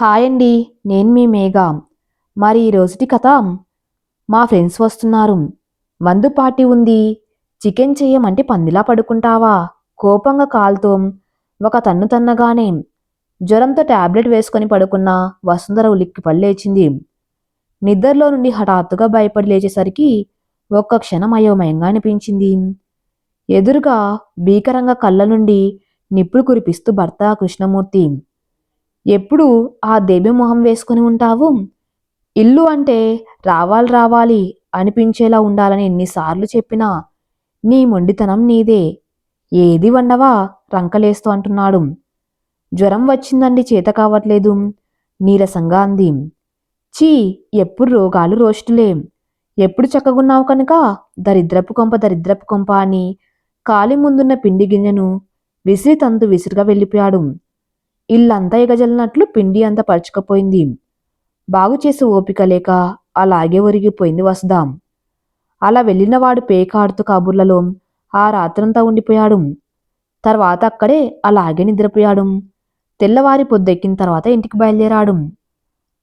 Hi అండి నేను మీ మేఘా. మరి ఈ రోజుటి కథ మా ఫ్రెండ్స్ వస్తున్నారు. మందు పార్టీ ఉంది. చికెన్ చేయమంటే పందిలా పడుకుంటావా? కోపంగా కాలుతో ఒక తన్ను తన్నగానే జ్వరంతో టాబ్లెట్ వేసుకొని పడుకున్న వసుంధర ఉలిక్కి పళ్ళేచింది నిద్రలో నుండి హఠాత్తుగా భయపడి లేచేసరికి ఒక్క క్షణం అయోమయంగా అనిపించింది. ఎదురుగా భీకరంగా కళ్ళ నుండి నిప్పులు కురిపిస్తూ భర్త కృష్ణమూర్తి ఎప్పుడు ఆ దేవి మొహం వేసుకుని ఉంటావు? ఇల్లు అంటే రావాలి రావాలి అనిపించేలా ఉండాలని ఎన్నిసార్లు చెప్పినా నీ మొండితనం నీదే. ఏది వండవా? రంకలేస్తూ అంటున్నాడు. జ్వరం వచ్చిందండి చేత కావట్లేదు. నీరసంగా అంది. చీ ఎప్పుడు రోగాలు రోస్టులే ఎప్పుడు చక్కగున్నావు కనుక? దరిద్రపు కొంప దరిద్రపు కొంప అని కాలి ముందున్న పిండి గింజను విసిరి తంతు విసిరిగా వెళ్ళిపోయాడు. ఇల్లంతా ఎగజల్లినట్లు పిండి అంతా పరుచుకపోయింది. బాగు చేసే ఓపిక లేక అలాగే ఒరిగిపోయింది వసుదాం అలా వెళ్ళినవాడు పేకాడుతూ కబుర్లలో ఆ రాత్రంతా ఉండిపోయాడు. తర్వాత అక్కడే అలాగే నిద్రపోయాడు. తెల్లవారి పొద్దెక్కిన తర్వాత ఇంటికి బయలుదేరాడు.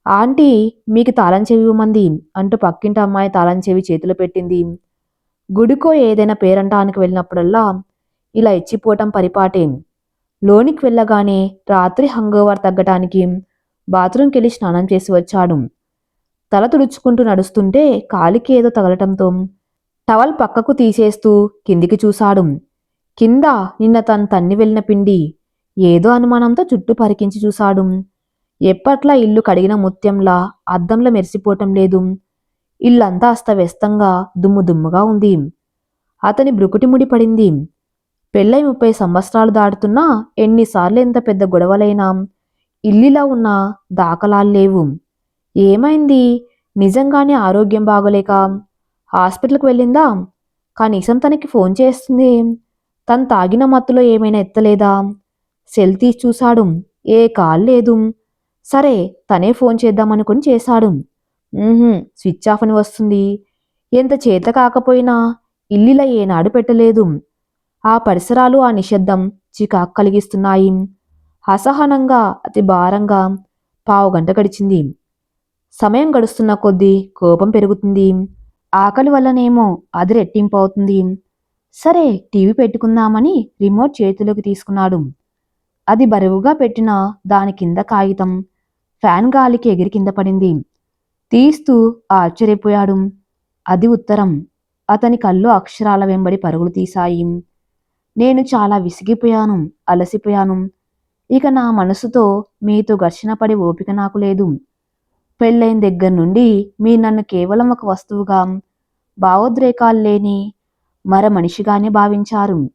ఆంటీ మీకు తాళం చెవి ఇవ్వమంది అంటూ పక్కింటి అమ్మాయి తాళం చెవి చేతిలో పెట్టింది. గుడికో ఏదైనా పేరంటానికి వెళ్ళినప్పుడల్లా ఇలా ఇచ్చిపోవటం పరిపాటే. లోనికి వెళ్ళగానే రాత్రి హంగోవర్ తగ్గటానికి బాత్రూంకి వెళ్ళి స్నానం చేసి వచ్చాడు. తల తుడుచుకుంటూ నడుస్తుంటే కాలికి ఏదో తగలటంతో టవల్ పక్కకు తీసేస్తూ కిందికి చూశాడు. కింద నిన్న తను తన్ని వెళ్ళిన పిండి ఏదో అనుమానంతో చుట్టూ పరికించి చూశాడు. ఎప్పట్లా ఇల్లు కడిగిన ముత్యంలా అద్దంలో మెరిసిపోవటం లేదు. ఇల్లంతా అస్తవ్యస్తంగా దుమ్ము దుమ్ముగా ఉంది. అతని బ్రుకుటి ముడి పడింది. పెళ్ళై ముప్పై సంవత్సరాలు దాటుతున్నా ఎన్నిసార్లు ఎంత పెద్ద గొడవలైనా? ఇల్లిలా ఉన్న దాఖలాలు లేవు. ఏమైంది? నిజంగానే ఆరోగ్యం బాగోలేక హాస్పిటల్కి వెళ్ళిందా? కనీసం తనకి ఫోన్ చేస్తుంది. తను తాగిన మత్తులో ఏమైనా ఎత్తలేదా? సెల్ తీసి చూశాడు. ఏ కాల్ లేదు. సరే తనే ఫోన్ చేద్దామనుకుని చేశాడు. స్విచ్ ఆఫ్ అని వస్తుంది. ఎంత చేత కాకపోయినా ఇల్లిలా ఏనాడు పెట్టలేదు. ఆ పరిసరాలు ఆ నిశ్శబ్దం చికాకు కలిగిస్తున్నాయి. అసహనంగా అతి భారంగా పావుగంట గడిచింది. సమయం గడుస్తున్న కొద్దీ కోపం పెరుగుతుంది. ఆకలి వల్లనేమో అది రెట్టింపు అవుతుంది. సరే టీవీ పెట్టుకుందామని రిమోట్ చేతిలోకి తీసుకున్నాడు. అది బరువుగా పెట్టిన దాని కింద కాగితం ఫ్యాన్ గాలికి ఎగిరి కింద పడింది. తీస్తూ ఆశ్చర్యపోయాడు. అది ఉత్తరం. అతని కళ్ళు అక్షరాల వెంబడి పరుగులు తీశాయి. నేను చాలా విసిగిపోయాను అలసిపోయాను. ఇక నా మనసుతో మీతో ఘర్షణ పడే ఓపిక నాకు లేదు. పెళ్ళైన దగ్గర నుండి మీరు నన్ను కేవలం ఒక వస్తువుగా భావోద్రేకాలు లేని మర మనిషిగానే భావించారు.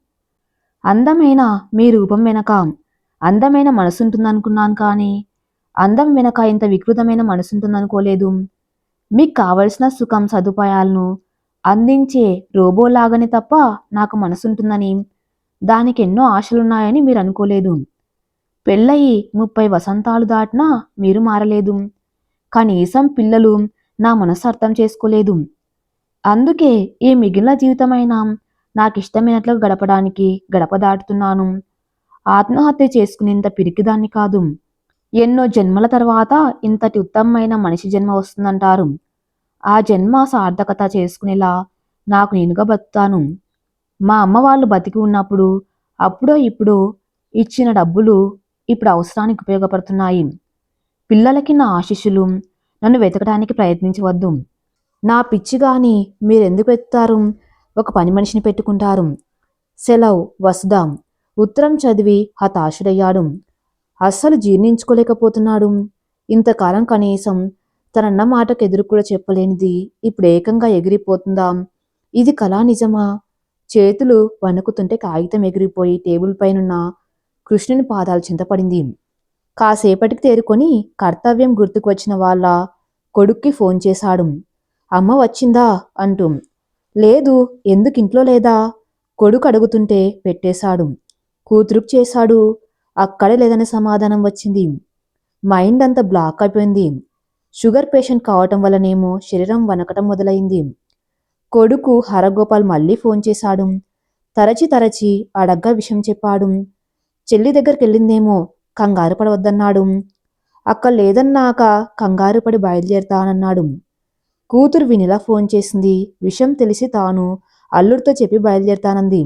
అందమైన మీ రూపం వెనక అందమైన మనసుంటుందనుకున్నాను కానీ అందం వెనక ఇంత వికృతమైన మనసుంటుందనుకోలేదు. మీకు కావలసిన సుఖం సదుపాయాలను అందించే రోబోలాగని తప్ప నాకు మనసుంటుందని దానికి ఎన్నో ఆశలున్నాయని మీరు అనుకోలేదు. పెళ్ళయి ముప్పై వసంతాలు దాటినా మీరు మారలేదు. కనీసం పిల్లలు నా మనసు అర్థం చేసుకోలేదు. అందుకే ఈ మిగిలిన జీవితమైన నాకు ఇష్టమైనట్లు గడపడానికి గడప దాటుతున్నాను. ఆత్మహత్య చేసుకునేంత పిరికిదాన్ని కాదు. ఎన్నో జన్మల తర్వాత ఇంతటి ఉత్తమమైన మనిషి జన్మ వస్తుందంటారు. ఆ జన్మ సార్థకత చేసుకునేలా నాకు నేనుగా బతుతాను మా అమ్మ వాళ్ళు బతికి ఉన్నప్పుడు అప్పుడో ఇప్పుడు ఇచ్చిన డబ్బులు ఇప్పుడు అవసరానికి ఉపయోగపడుతున్నాయి. పిల్లలకి నా ఆశీస్సులు నన్ను వెతకడానికి ప్రయత్నించవద్దు. నా పిచ్చి కానీ మీరెందుకు వెతుకుతారు? ఒక పని మనిషిని పెట్టుకుంటారు. సెలవు వసుదాం ఉత్తరం చదివి హతాశుడయ్యాడు. అస్సలు జీర్ణించుకోలేకపోతున్నాడు. ఇంతకాలం కనీసం తనన్న మాటకు ఎదురు కూడా చెప్పలేనిది ఇప్పుడు ఏకంగా ఎగిరిపోతుందా? ఇది కళా నిజమా? చేతులు వణుకుతుంటే కాగితం ఎగిరిపోయి టేబుల్ పైనున్న కృష్ణుని పాదాలు చింతపడింది. కాసేపటికి తేరుకొని కర్తవ్యం గుర్తుకు వచ్చిన వాళ్ళ కొడుక్కి ఫోన్ చేశాడు. అమ్మ వచ్చిందా? అంటూ. లేదు ఎందుకు ఇంట్లో లేదా? కొడుకు అడుగుతుంటే పెట్టేశాడు. కూతురుకు చేశాడు. అక్కడే లేదనే సమాధానం వచ్చింది. మైండ్ అంతా బ్లాక్ అయిపోయింది. షుగర్ పేషెంట్ కావటం వల్లనేమో శరీరం వనకటం మొదలైంది. కొడుకు హరగోపాల్ మళ్ళీ ఫోన్ చేశాడు. తరచి తరచి అడగ్గా విషయం చెప్పాడు. చెల్లి దగ్గరికి వెళ్ళిందేమో కంగారు పడవద్దన్నాడు. అక్కడ లేదన్నాక కంగారు పడి బయలుదేరతానన్నాడు. కూతురు వినిలా ఫోన్ చేసింది. విషయం తెలిసి తాను అల్లుడితో చెప్పి బయలుదేరతానంది.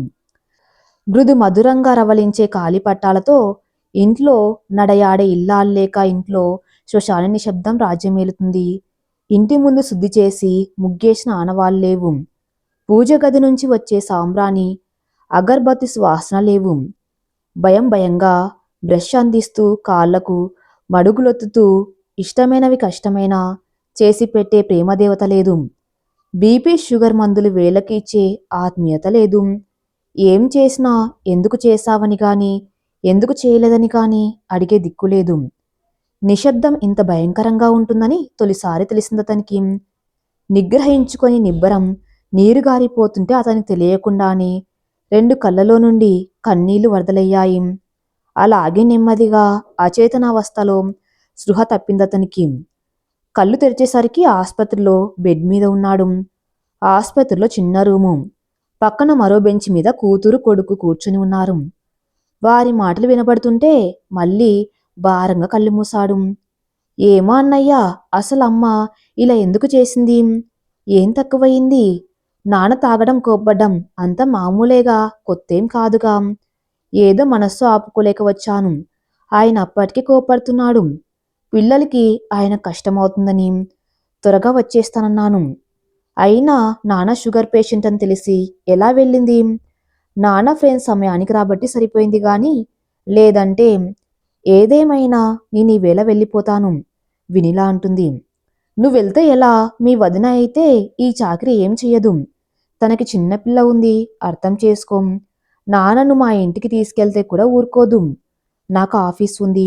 మృదు మధురంగా రవలించే కాలి పట్టాలతో ఇంట్లో నడయాడే ఇల్లాల్లేక ఇంట్లో శ్మశాన నిశ్శబ్దం రాజ్యమేలుతుంది. ఇంటి ముందు శుద్ధి చేసి ముగ్గేసిన ఆనవాళ్ళు లేవు పూజ గది నుంచి వచ్చే సాంబ్రాణి అగర్బత్తి సువాసన లేవు. భయం భయంగా బ్రష్ అందిస్తూ కాళ్ళకు మడుగులొత్తుతూ ఇష్టమైనవి కష్టమైనా చేసి పెట్టే ప్రేమదేవత లేదు. బీపీ షుగర్ మందులు వేళకి ఇచ్చే ఆత్మీయత లేదు. ఏం చేసినా ఎందుకు చేశావని కానీ ఎందుకు చేయలేదని కానీ అడిగే దిక్కు లేదు. నిశ్శబ్దం ఇంత భయంకరంగా ఉంటుందని తొలిసారి తెలిసింది అతనికి. నిగ్రహించుకొని నిబ్బరం నీరు గారిపోతుంటే అతనికి తెలియకుండానే రెండు కళ్ళలో నుండి కన్నీళ్ళు వరదలయ్యాయి. అలాగే నెమ్మదిగా అచేతనావస్థలో స్పృహ తప్పిందతనికి కళ్ళు తెరిచేసరికి ఆసుపత్రిలో బెడ్ మీద ఉన్నాడు. ఆసుపత్రిలో చిన్న రూము. పక్కన మరో బెంచ్ మీద కూతురు కొడుకు కూర్చుని ఉన్నారు. వారి మాటలు వినబడుతుంటే మళ్ళీ భారంగా కళ్ళు మూసాడు ఏమో అన్నయ్య అసలు అమ్మ ఇలా ఎందుకు చేసింది? ఏం తక్కువయింది? నాన్న తాగడం కోప్పడ్డం అంత మామూలేగా కొత్తేం కాదుగా. ఏదో మనస్సు ఆపుకోలేక వచ్చాను. ఆయన అప్పటికీ కోపడుతున్నాడు పిల్లలకి ఆయన కష్టమవుతుందని త్వరగా వచ్చేస్తానన్నాను. అయినా నాన్న షుగర్ పేషెంట్ అని తెలిసి ఎలా వెళ్ళింది? నాన్న ఫ్రెండ్స్ సమయానికి రాబట్టి సరిపోయింది కానీ లేదంటే ఏదేమైనా నేను ఈవేళ వెళ్ళిపోతాను వినిలా అంటుంది. నువ్వు వెళ్తే ఎలా? మీ వదిన అయితే ఈ చాకరీ ఏం చెయ్యదు. తనకి చిన్నపిల్ల ఉంది అర్థం చేసుకోం. నాన్నను మా ఇంటికి తీసుకెళ్తే కూడా ఊరుకోదు. నాకు ఆఫీస్ ఉంది.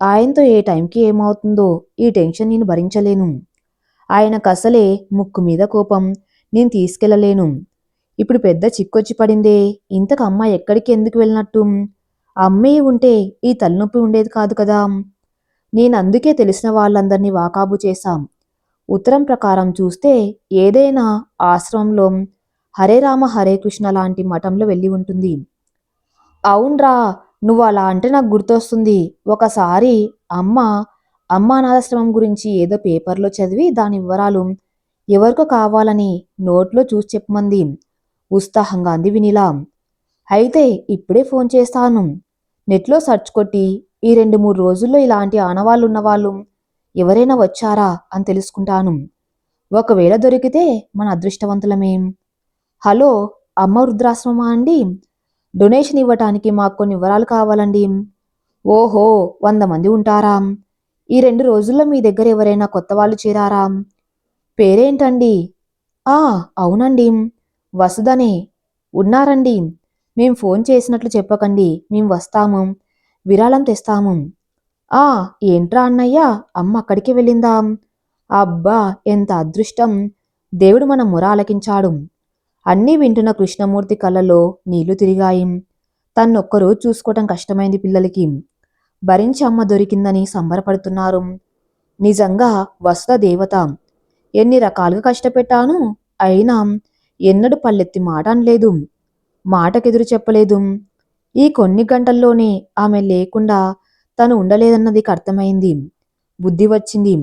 ఆయనతో ఏ టైంకి ఏమవుతుందో ఈ టెన్షన్ నేను భరించలేను. ఆయనకు అసలే ముక్కు మీద కోపం. నేను తీసుకెళ్ళలేను ఇప్పుడు పెద్ద చిక్కొచ్చి పడిందే. ఇంతకు అమ్మ ఎక్కడికి ఎందుకు వెళ్ళినట్టు? అమ్మే ఉంటే ఈ తలనొప్పి ఉండేది కాదు కదా. నేను అందుకే తెలిసిన వాళ్ళందరినీ వాకాబు చేశాం. ఉత్తరం ప్రకారం చూస్తే ఏదైనా ఆశ్రమంలో హరే రామ హరే కృష్ణ లాంటి మఠంలో వెళ్ళి ఉంటుంది. అవునరా నువ్వు అలా అంటే నాకు గుర్తొస్తుంది. ఒకసారి అమ్మ అమ్మానాథాశ్రమం గురించి ఏదో పేపర్లో చదివి దాని వివరాలు ఎవరికో కావాలని నోట్లో చూసి చెప్పమంది. ఉత్సాహంగా అంది వినిలా. అయితే ఇప్పుడే ఫోన్ చేస్తాను. నెట్లో సర్చ్ కొట్టి ఈ రెండు మూడు రోజుల్లో ఇలాంటి ఆనవాళ్ళు ఉన్నవాళ్ళు ఎవరైనా వచ్చారా అని తెలుసుకుంటాను. ఒకవేళ దొరికితే మన అదృష్టవంతులమేం? హలో అమ్మ వృద్ధాశ్రమా అండి? డొనేషన్ ఇవ్వటానికి మాకు కొన్ని వివరాలు కావాలండి. ఓహో వంద మంది ఉంటారా? ఈ రెండు రోజుల్లో మీ దగ్గర ఎవరైనా కొత్త వాళ్ళు చేరారా? పేరేంటండి? ఆ అవునండి. వసుదనే ఉన్నారండి. మేం ఫోన్ చేసినట్లు చెప్పకండి మేం వస్తాము విరాళం తెస్తాము. ఆ ఏంట్రా అన్నయ్య అమ్మ అక్కడికి వెళ్ళిందా? అబ్బా ఎంత అదృష్టం. దేవుడు మన మొర ఆలకించాడు. అన్నీ వింటున్న కృష్ణమూర్తి కళ్ళలో నీళ్ళు తిరిగాయి. తన్నొక్కరోజు చూసుకోవటం కష్టమైంది పిల్లలకి. భరించి అమ్మ దొరికిందని సంబరపడుతున్నారు. నిజంగా వసుధ దేవత. ఎన్ని రకాలుగా కష్టపెట్టాను? అయినా ఎన్నడూ పల్లెత్తి మాట అనలేదు. మాటకెదురు చెప్పలేదు. ఈ కొన్ని గంటల్లోనే ఆమె లేకుండా తను ఉండలేదన్నది అర్థమైంది. బుద్ధి వచ్చింది.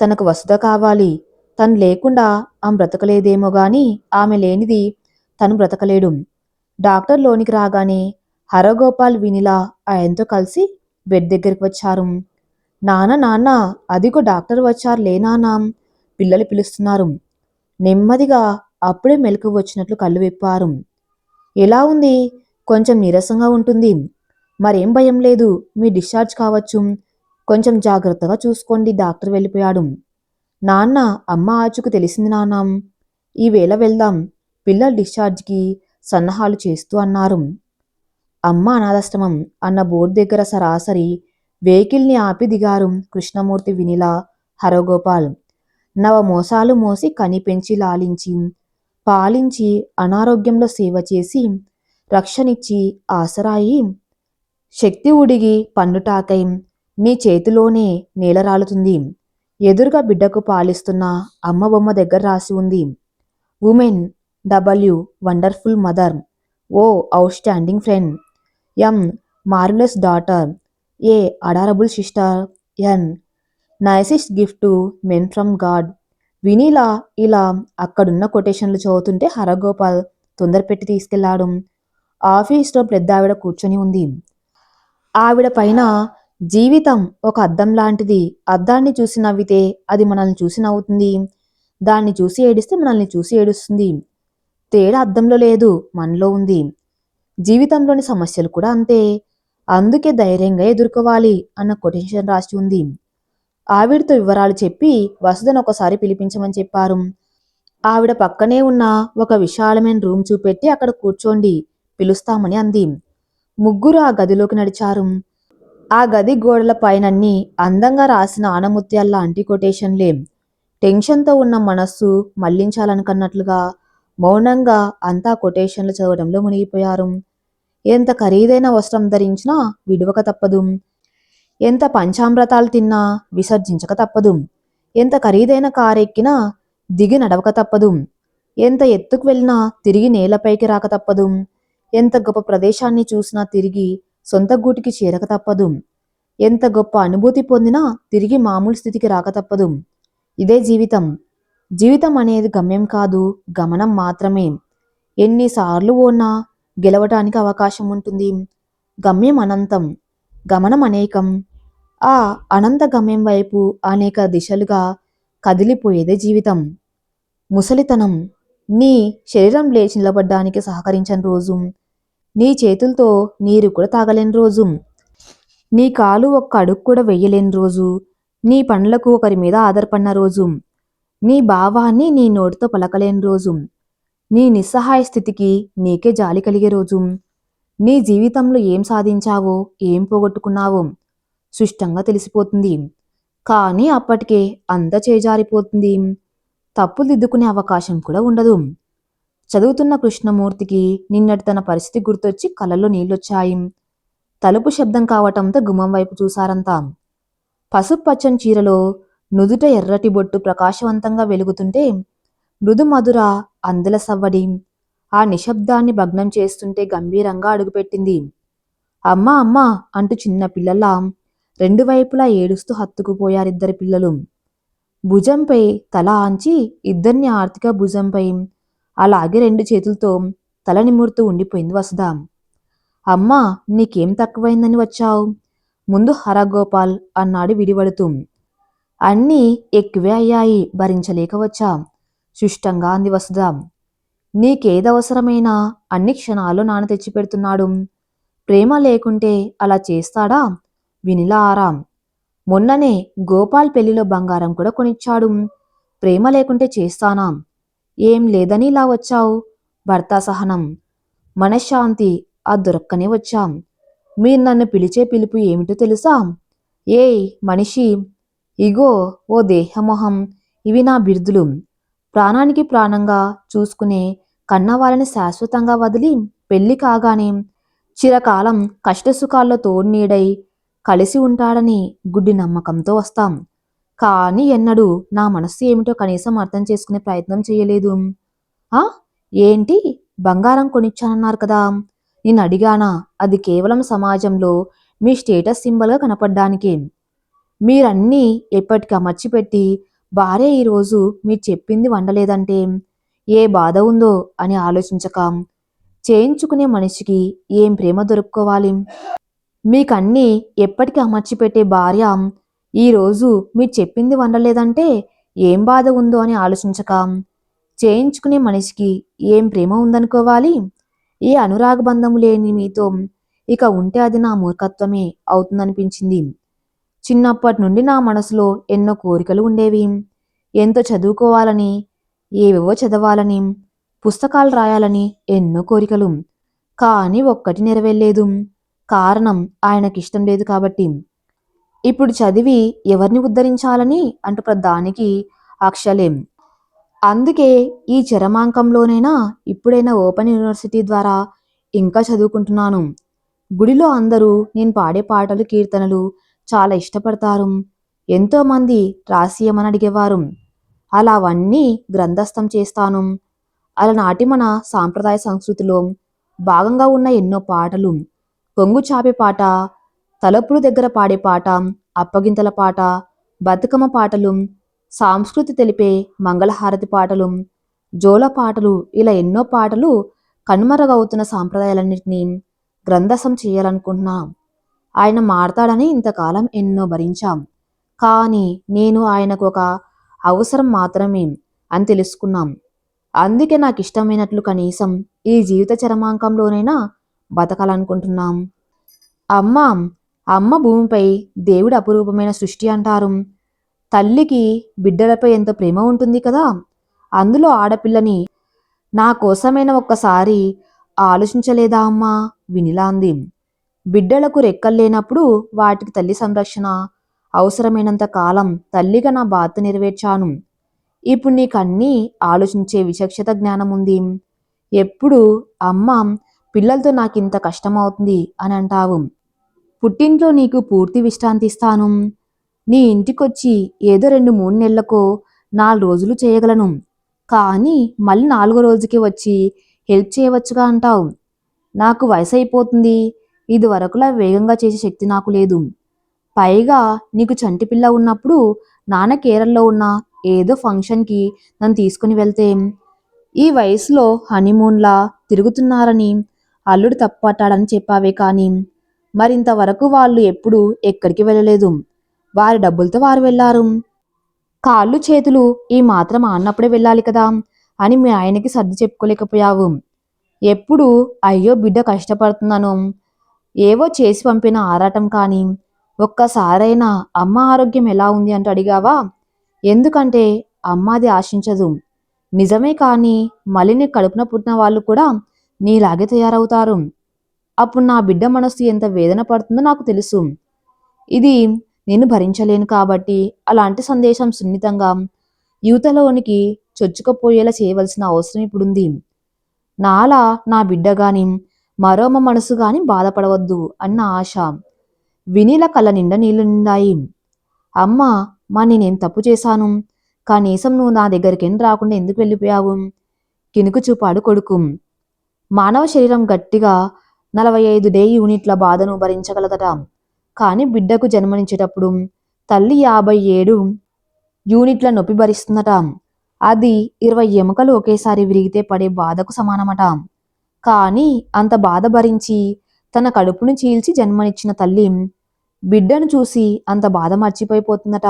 తనకు వసుధ కావాలి. తను లేకుండా ఆమె బ్రతకలేదేమో గాని ఆమె లేనిది తను బ్రతకలేడు. డాక్టర్ లోనికి రాగానే హరగోపాల్ వినిలా ఆయనతో కలిసి బెడ్ దగ్గరికి వచ్చారు. నాన్న నాన్న అదిగో డాక్టర్ వచ్చారు లేనానా పిల్లలు పిలుస్తున్నారు. నెమ్మదిగా అప్పుడే మెలకు వచ్చినట్లు కళ్ళు విప్పారు. ఎలా ఉంది? కొంచెం నీరసంగా ఉంటుంది. మరేం భయం లేదు. మీ డిశ్చార్జ్ కావచ్చు. కొంచెం జాగ్రత్తగా చూసుకోండి. డాక్టర్ వెళ్ళిపోయాడు. నాన్న అమ్మ ఆచుకు తెలిసింది నాన్న. ఈవేళ వెళ్దాం. పిల్లల డిశ్చార్జ్కి సన్నాహాలు చేస్తూ అన్నారు. అమ్మ అనాథాశ్రమం అన్న బోర్డు దగ్గర సరాసరి వెహికల్ని ఆపి దిగారు కృష్ణమూర్తి వినిల హరగోపాల్. నవ మోసాలు మోసి కనిపెంచి లాలించి పాలించి అనారోగ్యంలో సేవ చేసి రక్షణిచ్చి ఆసరాయి. శక్తి ఉడిగి పన్నుటాకై మీ చేతిలోనే నేలరాలుతుంది. ఎదురుగా బిడ్డకు పాలిస్తున్న అమ్మ బొమ్మ దగ్గర రాసి ఉంది. Women W wonderful mother. O outstanding friend. M marvellous daughter. A adorable sister. N nicest gift men from God. Vinila ఇలా అక్కడున్న కొటేషన్లు చదువుతుంటే హరగోపాల్ తొందరపెట్టి తీసుకెళ్ళాడు. ఆఫీస్లో పెద్ద ఆవిడ కూర్చొని ఉంది. ఆవిడ పైన జీవితం ఒక అద్దం లాంటిది. అద్దాన్ని చూసి నవ్వితే అది మనల్ని చూసి నవ్వుతుంది. దాన్ని చూసి ఏడిస్తే మనల్ని చూసి ఏడుస్తుంది. తేడా అద్దంలో లేదు మనలో ఉంది. జీవితంలోని సమస్యలు కూడా అంతే. అందుకే ధైర్యంగా ఎదుర్కోవాలి అన్న కొటేషన్ రాసి ఉంది. ఆవిడతో వివరాలు చెప్పి వసుధను ఒకసారి పిలిపించమని చెప్పారు. ఆవిడ పక్కనే ఉన్న ఒక విశాలమైన రూమ్ చూపెట్టి అక్కడ కూర్చోండి పిలుస్తామని అంది. ముగ్గురు ఆ గదిలోకి నడిచారు. ఆ గది గోడల పైనన్ని అందంగా రాసిన ఆనముత్యాల అంటి కొటేషన్లే. టెన్షన్తో ఉన్న మనస్సు మళ్ళించాలనుకున్నట్లుగా మౌనంగా అంతా కొటేషన్లు చదవడంలో మునిగిపోయారు. ఎంత ఖరీదైన వస్త్రం ధరించినా విడువక తప్పదు. ఎంత పంచామృతాలు తిన్నా విసర్జించక తప్పదు. ఎంత ఖరీదైన కారెక్కినా దిగి నడవక తప్పదు. ఎంత ఎత్తుకు వెళ్ళినా తిరిగి నేలపైకి రాక తప్పదు. ఎంత గొప్ప ప్రదేశాన్ని చూసినా తిరిగి సొంత గూటికి చేరక తప్పదు. ఎంత గొప్ప అనుభూతి పొందినా తిరిగి మామూలు స్థితికి రాక తప్పదు. ఇదే జీవితం. జీవితం అనేది గమ్యం కాదు గమనం మాత్రమే. ఎన్నిసార్లు ఓనా గెలవటానికి అవకాశం ఉంటుంది. గమ్యం అనంతం. గమనం అనేకం. ఆ అనంత గమ్యం వైపు అనేక దిశలుగా కదిలిపోయేదే జీవితం. ముసలితనం నీ శరీరం లేచి నిలబడ్డానికి సహకరించని రోజు నీ చేతులతో నీరు కూడా తాగలేని రోజు నీ కాలు ఒక్క అడుగు కూడా వెయ్యలేని రోజు నీ పండ్లకు ఒకరి మీద ఆధారపడిన రోజు నీ భావాన్ని నీ నోటితో పలకలేని రోజు నీ నిస్సహాయ స్థితికి నీకే జాలి కలిగే రోజు నీ జీవితంలో ఏం సాధించావో ఏం పోగొట్టుకున్నావో సుష్టంగా తెలిసిపోతుంది. కానీ అప్పటికే అంత చేజారిపోతుంది. తప్పులు దిద్దుకునే అవకాశం కూడా ఉండదు. చదువుతున్న కృష్ణమూర్తికి నిన్నటి తన పరిస్థితి గుర్తొచ్చి కళ్ళల్లో నీళ్ళొచ్చాయి. తలుపు శబ్దం కావటంతో గుమ్మం వైపు చూశారంతా. పసుపు పచ్చని చీరలో నుదుట ఎర్రటి బొట్టు ప్రకాశవంతంగా వెలుగుతుంటే మృదు మధుర అందల సవ్వడి ఆ నిశ్శబ్దాన్ని భగ్నం చేస్తుంటే గంభీరంగా అడుగుపెట్టింది. అమ్మా అమ్మా అంటూ చిన్న పిల్లల్లా రెండు వైపులా ఏడుస్తూ హత్తుకుపోయారిద్దరి పిల్లలు. భుజంపై తల ఆంచి ఇద్దరిని ఆర్తిక భుజంపై అలాగే రెండు చేతులతో తల నిమురుతూ ఉండిపోయింది వసుధ. అమ్మా నీకేం తక్కువైందని వచ్చావు? ముందు హరగోపాల్ అన్నాడు విడివడుతూ. అన్నీ ఎక్కువే అయ్యాయి భరించలేక వచ్చా. సుష్టంగా అంది వసుధ. నీకేదవసరమైనా అన్ని క్షణాల్లో నాన్న తెచ్చిపెడుతున్నాడు. ప్రేమ లేకుంటే అలా చేస్తాడా? వినిలా ఆరాం. మొన్ననే గోపాల్ పెళ్ళిలో బంగారం కూడా కొనిచ్చాడు. ప్రేమ లేకుంటే చేస్తానాం. ఏం లేదని ఇలా వచ్చావు? భర్త సహనం. మనశ్శాంతి ఆ దొరక్కనే వచ్చాం. మీరు నన్ను పిలిచే పిలుపు ఏమిటో తెలుసా? ఏయ్ మనిషి ఇగో ఓ దేహమొహం. ఇవి నా బిరుదులు. ప్రాణానికి ప్రాణంగా చూసుకునే కన్నవాళ్ళని శాశ్వతంగా వదిలి పెళ్ళి కాగానే చిరకాలం కష్టసుఖాల్లో తోడునీడై కలిసి ఉంటాడని గుడ్డి నమ్మకంతో వస్తాం. కానీ ఎన్నడూ నా మనస్సు ఏమిటో కనీసం అర్థం చేసుకునే ప్రయత్నం చేయలేదు. ఆ? ఏంటి? బంగారం కొనిచ్చానన్నారు కదా. నేను అడిగానా? అది కేవలం సమాజంలో మీ స్టేటస్ సింబల్గా కనపడ్డానికే. మీరన్నీ ఎప్పటికీ అమర్చిపెట్టి భార్య ఈరోజు మీరు చెప్పింది వండలేదంటే ఏ బాధ ఉందో అని ఆలోచించక చేయించుకునే మనిషికి ఏం ప్రేమ దొరుకుకోవాలి? మీకన్నీ ఎప్పటికీ అమర్చిపెట్టే భార్య. ఈరోజు మీరు చెప్పింది వండలేదంటే ఏం బాధ ఉందో అని ఆలోచించక. చేయించుకునే మనిషికి ఏం ప్రేమ ఉందనుకోవాలి? ఏ అనురాగ బంధము లేని మీతో ఇక ఉంటే అది నా మూర్ఖత్వమే అవుతుందనిపించింది. చిన్నప్పటి నుండి నా మనసులో ఎన్నో కోరికలు ఉండేవి. ఎంతో చదువుకోవాలని ఏవేవో చదవాలని పుస్తకాలు రాయాలని ఎన్నో కోరికలు. కానీ ఒక్కటి నెరవేర్లేదు. కారణం ఆయనకిష్టం లేదు కాబట్టి. ఇప్పుడు చదివి ఎవరిని ఉద్ధరించాలని అంటూ ప్రధానికి అక్షలేం అందుకే ఈ చరమాంకంలోనైనా ఇప్పుడైనా ఓపెన్ యూనివర్సిటీ ద్వారా ఇంకా చదువుకుంటున్నాను. గుడిలో అందరూ నేను పాడే పాటలు కీర్తనలు చాలా ఇష్టపడతారు. ఎంతోమంది రాసియమని అడిగేవారు? అలా అవన్నీ గ్రంథస్థం చేస్తాను. అలనాటి మన సాంప్రదాయ సంస్కృతిలో భాగంగా ఉన్న ఎన్నో పాటలు కొంగు చాపి పాట తలపుడు దగ్గర పాడే పాట అప్పగింతల పాట బతుకమ్మ పాటలు సాంస్కృతి తెలిపే మంగళహారతి పాటలు జోల పాటలు ఇలా ఎన్నో పాటలు కనుమరుగవుతున్న సాంప్రదాయాలన్నింటినీ గ్రంథసం చేయాలనుకుంటున్నాం. ఆయన మారతాడని ఇంతకాలం ఎన్నో భరించాం. కానీ నేను ఆయనకు ఒక అవసరం మాత్రమే అని తెలుసుకున్నాం. అందుకే నాకు ఇష్టమైనట్లు కనీసం ఈ జీవిత చరమాంకంలోనైనా బతకాలనుకుంటున్నాం. అమ్మ అమ్మ భూమిపై దేవుడి అపురూపమైన సృష్టి అంటారు. తల్లికి బిడ్డలపై ఎంత ప్రేమ ఉంటుంది కదా? అందులో ఆడపిల్లని నా కోసమైన ఒక్కసారి ఆలోచించలేదా అమ్మా? వినిలా అంది. బిడ్డలకు రెక్కలు లేనప్పుడు వాటికి తల్లి సంరక్షణ అవసరమైనంత కాలం తల్లిగా నా బాధ నెరవేర్చాను. ఇప్పుడు నీకన్నీ ఆలోచించే విచక్షత జ్ఞానం ఉంది ఎప్పుడు అమ్మ పిల్లలతో నాకు ఇంత కష్టమవుతుంది అని అంటావు పుట్టింట్లో నీకు పూర్తి విశ్రాంతి ఇస్తాను. నీ ఇంటికొచ్చి ఏదో రెండు మూడు నెలలకో నాలుగు రోజులు చేయగలను. కానీ మళ్ళీ నాలుగో రోజుకి వచ్చి హెల్ప్ చేయవచ్చుగా అంటావు. నాకు వయసు అయిపోతుంది ఇది వరకులా వేగంగా చేసే శక్తి నాకు లేదు. పైగా నీకు చంటి పిల్ల ఉన్నప్పుడు నాన్న కేరళలో ఉన్న ఏదో ఫంక్షన్కి నన్ను తీసుకుని వెళ్తే ఈ వయసులో హనీమూన్లా తిరుగుతున్నారని అల్లుడు తప్పట్టాడని చెప్పావే కానీ మరింతవరకు వాళ్ళు ఎప్పుడు ఎక్కడికి వెళ్ళలేదు. వారి డబ్బులతో వారు వెళ్ళారు. కాళ్ళు చేతులు ఈ మాత్రం ఆడినప్పుడే వెళ్ళాలి కదా అని మీ ఆయనకి సర్ది చెప్పుకోలేకపోయావు. ఎప్పుడు అయ్యో బిడ్డ కష్టపడుతున్నాను. ఏవో చేసి పంపిన ఆరాటం కానీ ఒక్కసారైనా అమ్మ ఆరోగ్యం ఎలా ఉంది అంటూ అడిగావా? ఎందుకంటే అమ్మాది ఆశించదు. నిజమే కానీ మళ్ళీ నీ కడుపున పుట్టిన వాళ్ళు కూడా నీలాగే తయారవుతారు. అప్పుడు నా బిడ్డ మనస్సు ఎంత వేదన పడుతుందో నాకు తెలుసు. ఇది నేను భరించలేను కాబట్టి అలాంటి సందేశం సున్నితంగా యువతలోనికి చొచ్చుకుపోయేలా చేయవలసిన అవసరం ఇప్పుడుంది. నాలా నా బిడ్డ గాని మరోమ మనసు గాని బాధపడవద్దు అన్న ఆశ వినీల కళ్ళ నిండా నీళ్ళు నిండాయి. అమ్మ మా నేనేం తప్పు చేశాను? కనీసం నువ్వు నా దగ్గరికేం రాకుండా ఎందుకు వెళ్ళిపోయావు? కినుకు చూపాడు కొడుకు. మానవ శరీరం గట్టిగా నలభై ఐదు డే యూనిట్ల బాధను భరించగలదట. కానీ బిడ్డకు జన్మనిచ్చేటప్పుడు తల్లి యాభై ఏడు యూనిట్ల నొప్పి భరిస్తుందట. అది ఇరవై ఎముకలు ఒకేసారి విరిగితే పడే బాధకు సమానమట. కానీ అంత బాధ భరించి తన కడుపును చీల్చి జన్మనిచ్చిన తల్లి బిడ్డను చూసి అంత బాధ మర్చిపోయిపోతుందట.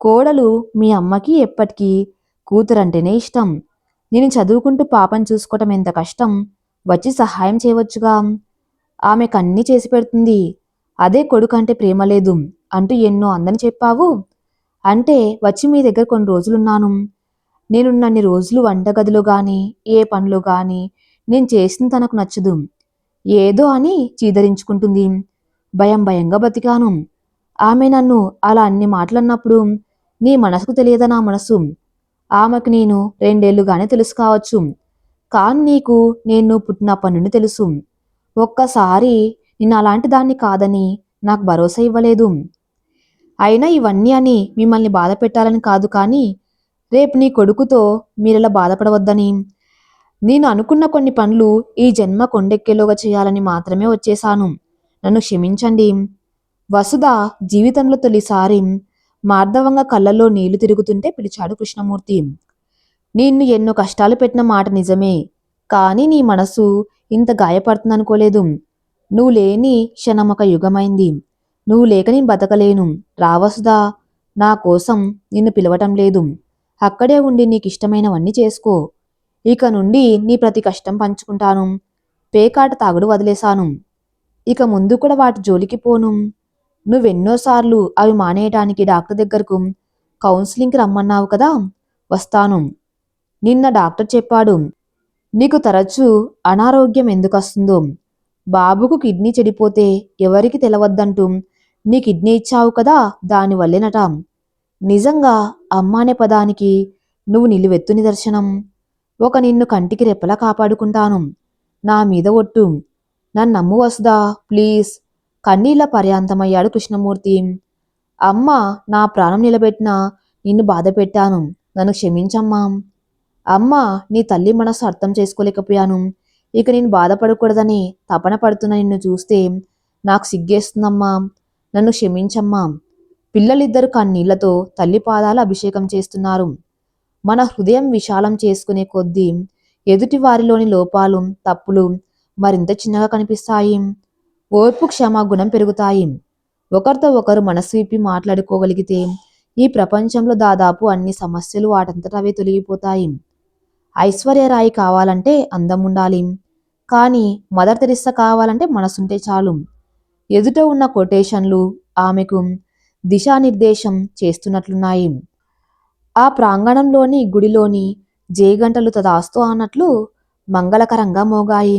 కోడలు మీ అమ్మకి ఎప్పటికీ కూతురంటేనే ఇష్టం. నేను చదువుకుంటూ పాపం చూసుకోవటం ఎంత కష్టం? వచ్చి సహాయం చేయవచ్చుగా? ఆమె కన్నీ చేసి పెడుతుంది. అదే కొడుకంటే ప్రేమ లేదు అంటూ ఎన్నో అందని చెప్పావు? అంటే వచ్చి మీ దగ్గర కొన్ని రోజులున్నాను. నేనున్నన్ని రోజులు వంటగదిలో గాని ఏ పనులు గాని నేను చేసిన తనకు నచ్చదు. ఏదో అని చీదరించుకుంటుంది. భయం భయంగా బతికాను. ఆమె నన్ను అలా అన్ని మాటలన్నప్పుడు నీ మనసుకు తెలియదా నా మనసు? ఆమెకు నేను రెండేళ్ళుగానే తెలుసు కావచ్చు. కానీ నీకు నేను పుట్టినప్పటి నుండి తెలుసు. ఒక్కసారి నిన్ను అలాంటి దాన్ని కాదని నాకు భరోసా ఇవ్వలేదు. అయినా ఇవన్నీ అని మిమ్మల్ని బాధ పెట్టాలని కాదు కానీ రేపు నీ కొడుకుతో మీరిలా బాధపడవద్దని? నేను అనుకున్న కొన్ని పనులు ఈ జన్మ కొండెక్కేలోగా చేయాలని మాత్రమే వచ్చేశాను. నన్ను క్షమించండి. వసుధ జీవితంలో తొలిసారి మార్ధవంగా కళ్ళల్లో నీళ్ళు తిరుగుతుంటే పిలిచాడు కృష్ణమూర్తి. నిన్ను ఎన్నో కష్టాలు పెట్టిన మాట నిజమే కానీ నీ మనసు ఇంత గాయపడుతుందనుకోలేదు. నువ్వు లేని క్షణం ఒక యుగమైంది. నువ్వు లేక నేను బతకలేను. రావసుదా నా కోసం నిన్ను పిలవటం లేదు. అక్కడే ఉండి నీకు ఇష్టమైనవన్నీ చేసుకో. ఇక నుండి నీ ప్రతి కష్టం పంచుకుంటాను. పేకాట తాగుడు వదిలేశాను. ఇక ముందు కూడా వాటి జోలికి పోను. నువ్వెన్నోసార్లు అవి మానేయటానికి డాక్టర్ దగ్గరకు కౌన్సిలింగ్కి రమ్మన్నావు కదా వస్తాను. నిన్న డాక్టర్ చెప్పాడు నీకు తరచూ అనారోగ్యం ఎందుకు వస్తుందో బాబుకు కిడ్నీ చెడిపోతే ఎవరికి తెలవద్దంటూ నీ కిడ్నీ ఇచ్చావు కదా దానివల్లేనట. నిజంగా అమ్మ అనే పదానికి నువ్వు నిలువెత్తు నిదర్శనం. ఒక నిన్ను కంటికి రెప్పలా కాపాడుకుంటాను. నా మీద ఒట్టు. నన్ను నమ్ము వసుదా ప్లీజ్. కన్నీళ్ళ పర్యాంతమయ్యాడు కృష్ణమూర్తి. అమ్మ నా ప్రాణం నిలబెట్టిన నిన్ను బాధ పెట్టాను. నన్ను క్షమించమ్మా. అమ్మ నీ తల్లి మనసు అర్థం చేసుకోలేకపోయాను. ఇక నేను బాధపడకూడదని తపన పడుతున్న నిన్ను చూస్తే నాకు సిగ్గేస్తుందమ్మా. నన్ను క్షమించమ్మా. పిల్లలిద్దరు కన్నీళ్ళతో తల్లి పాదాలు అభిషేకం చేస్తున్నారు. మన హృదయం విశాలం చేసుకునే కొద్దీ ఎదుటి వారిలోని లోపాలు తప్పులు మరింత చిన్నగా కనిపిస్తాయి. ఓర్పు క్షమాగుణం పెరుగుతాయి. ఒకరితో ఒకరు మనసు విప్పి మాట్లాడుకోగలిగితే ఈ ప్రపంచంలో దాదాపు అన్ని సమస్యలు వాటంతట అవే తొలగిపోతాయి ఐశ్వర్యరాయి కావాలంటే అందం ఉండాలి. కానీ మదర్ తెరిస్సా కావాలంటే మనసుంటే చాలు. ఎదుట ఉన్న కొటేషన్లు ఆమెకు దిశానిర్దేశం చేస్తున్నట్లున్నాయి. ఆ ప్రాంగణంలోని గుడిలోని జేగంటలు తదాస్తు అన్నట్లు మంగళకరంగా మోగాయి.